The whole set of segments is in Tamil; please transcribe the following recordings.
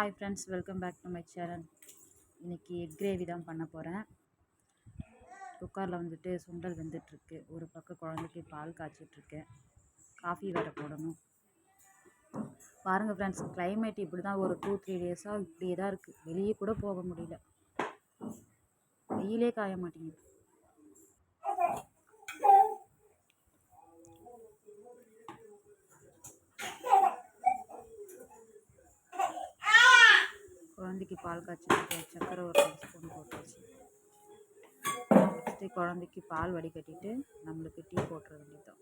Hi friends welcome back to my channel இன்றைக்கி எக் கிரேவி தான் பண்ண போகிறேன் குக்கரில் வந்துட்டு சுண்டல் வெந்துட்டுருக்கு. ஒரு பக்கம் குழந்தைக்கு பால் காய்ச்சிட்ருக்கேன் காஃபி வேறு போடணும். பாருங்கள் ஃப்ரெண்ட்ஸ் கிளைமேட் இப்படி தான் ஒரு டூ த்ரீ டேஸாக இப்படியே தான் இருக்குது வெளியே கூட போக முடியல. வெயிலே காய மாட்டேங்குது. குழந்தைக்கு பால் காய்ச்சிட்டு சக்கரை ஒரு ரெண்டு ஸ்பூன் போட்டாச்சு. ஃபஸ்ட்டு குழந்தைக்கு பால் வடிகட்டிட்டு நம்மளுக்கு டீ போட்டுற வேண்டியதுதான்.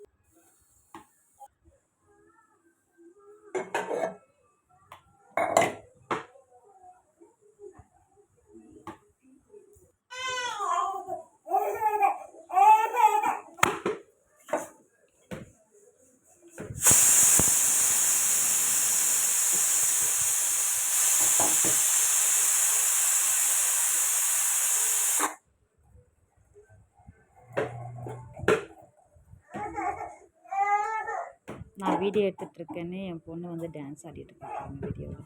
நான் வீடியோ எடுத்துகிட்டுருக்கேன்னு என் பொண்ணு வந்து டான்ஸ் ஆடிட்டு இருக்காங்க வீடியோவில்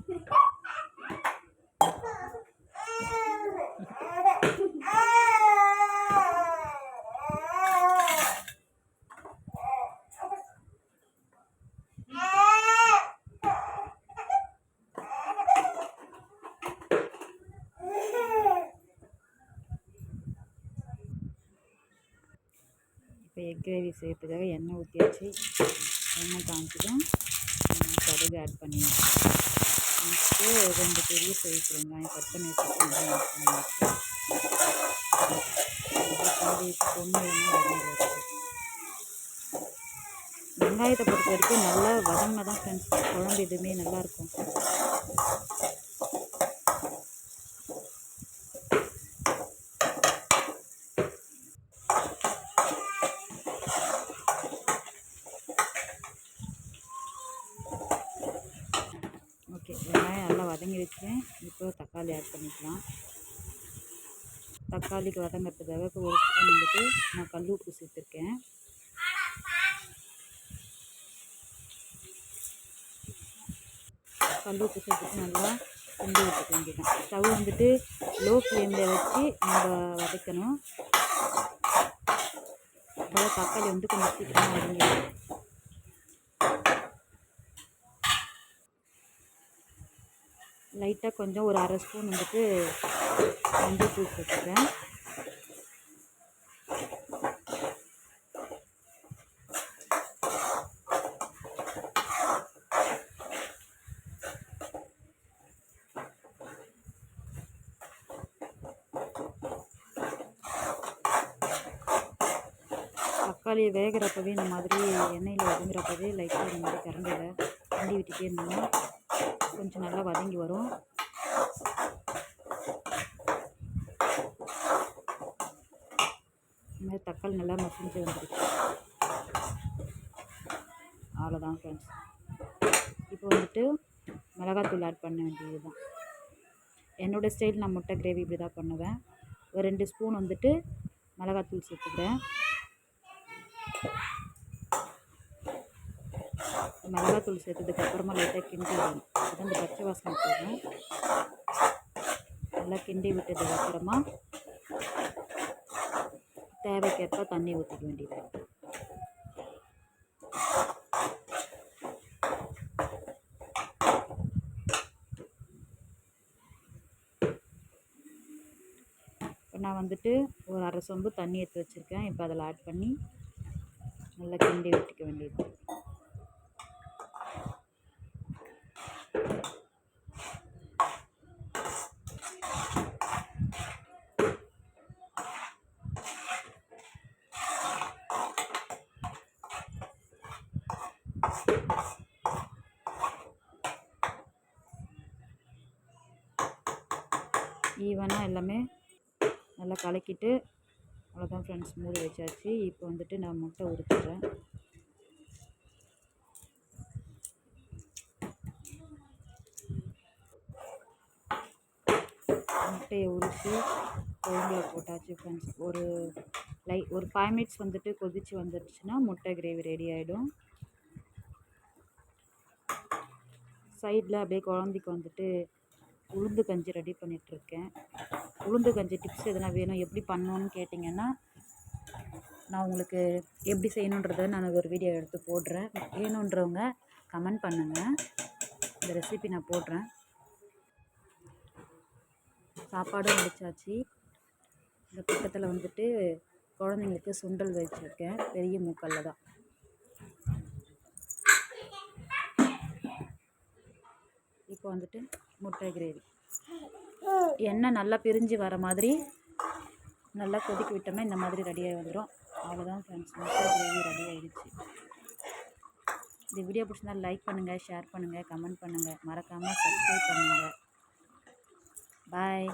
இப்போ எக் கிரேவி செய்யறதுக்காக எண்ணெய் ஊற்றியாச்சு எண்ணெய் காமிச்சதும் கடுகு ஆட் பண்ணிடுவோம் நெக்ஸ்ட்டு ரெண்டு பெரிய சைஸ் வெங்காயம் கட் பண்ணி வச்சுட்டு ஆட் பண்ணியாச்சு பொண்ணு வெங்காயத்தை பொறுத்த வரைக்கும் நல்லா வதங்கினா தான் ஃப்ரெண்ட்ஸ் குழம்பு எதுவுமே நல்லாயிருக்கும் ஓகே வெங்காயம் நல்லா வதங்கி வச்சேன் இப்போ தக்காளி ஆட் பண்ணிக்கலாம். தக்காளிக்கு வதங்கிறதுக்காக இப்போ ஒரு ஸ்பூன் வந்துட்டு நான் கல் உப்பு சேர்த்துருக்கேன். கல் உப்பு சேர்த்துட்டு நல்லா கிண்டி விட்டுக்க வேண்டியதான் ஸ்டவ் வந்துட்டு லோ ஃப்ளேமில் வச்சு நம்ம வதக்கணும். அதாவது தக்காளி வந்து கொஞ்சம் சீக்கிரமாக வதங்கிடும். லைட்டாக கொஞ்சம் ஒரு அரை ஸ்பூன் வந்துட்டு மஞ்சள் தூள் சேர்த்துக்கிறேன் தக்காளி வேகிறப்பவே இந்த மாதிரி எண்ணெயில் வதங்குறப்பவே லைட்டாக இந்த மாதிரி கரண்டியில் கண்டி விட்டுட்டே இருந்தோம்னா கொஞ்சம் நல்லா வதங்கி வரும். இந்த தக்காளி நல்லா மசிஞ்சு வந்துருக்கு அவ்வளோதான் ஃப்ரெண்ட்ஸ் இப்போ வந்துட்டு மிளகாத்தூள் ஆட் பண்ண வேண்டியது தான் என்னோடய ஸ்டைல் நான் முட்டை கிரேவி இப்படி தான் பண்ணுவேன். ஒரு ரெண்டு ஸ்பூன் வந்துட்டு மிளகாத்தூள் சேர்த்துக்கிறேன். மிளகாத்தூள் சேர்த்ததுக்கு அப்புறமா லைட்டாக கிண்டி விடணும். அப்போ இந்த பச்சை வாசனை போடணும் நல்லா கிண்டி விட்டதுக்கு அப்புறமா தேவைக்கேற்ப தண்ணி ஊற்றிக்க வேண்டியது. இப்போ நான் வந்துட்டு ஒரு அரை சொம்பு தண்ணி எடுத்து வச்சுருக்கேன். இப்போ அதில் ஆட் பண்ணி நல்லா கிண்டி விட்டுக்க வேண்டியது. ஈவனாக எல்லாமே நல்லா கலக்கிட்டு அவ்வளோதான் ஃப்ரெண்ட்ஸ் மூடி வச்சாச்சு. இப்போ வந்துட்டு நான் முட்டை உரிச்சிடுறேன். முட்டையை உரித்து குழம்புல போட்டாச்சு ஃப்ரெண்ட்ஸ் ஒரு லை ஒரு ஃபைவ் மினிட்ஸ் வந்துட்டு கொதித்து வந்துடுச்சுன்னா முட்டை கிரேவி ரெடி ஆகிடும் சைடில் அப்படியே குழந்தைக்கு வந்துட்டு உளுந்து கஞ்சி ரெடி பண்ணிகிட்ருக்கேன் உளுந்து கஞ்சி டிப்ஸ் எதனா வேணும் எப்படி பண்ணணுன்னு கேட்டிங்கன்னா நான் உங்களுக்கு எப்படி செய்யணுன்றதை நான் ஒரு வீடியோ எடுத்து போடுறேன். வேணுன்றவங்க கமெண்ட் பண்ணுங்கள் இந்த ரெசிபி நான் போடுறேன். சாப்பாடும் வடிச்சாச்சு இந்த பக்கத்தில் வந்துட்டு குழந்தைங்களுக்கு சுண்டல் வச்சுருக்கேன். பெரிய மூக்கல்ல தான். இப்போ வந்துட்டு முட்டை கிரேவி. எண்ணெய் நல்லா பிரிஞ்சு வர மாதிரி நல்லா கொதிக்க விட்டோம்னா இந்த மாதிரி ரெடியாகி வந்துடும் அவ்வளோதான் ஃப்ரெண்ட்ஸ் முட்டை கிரேவி ரெடி ஆகிடுச்சு இந்த வீடியோ பிடிச்சிருந்தா லைக் பண்ணுங்கள் ஷேர் பண்ணுங்கள் கமெண்ட் பண்ணுங்கள் மறக்காமல் சப்ஸ்கிரைப் பண்ணுங்கள் பாய்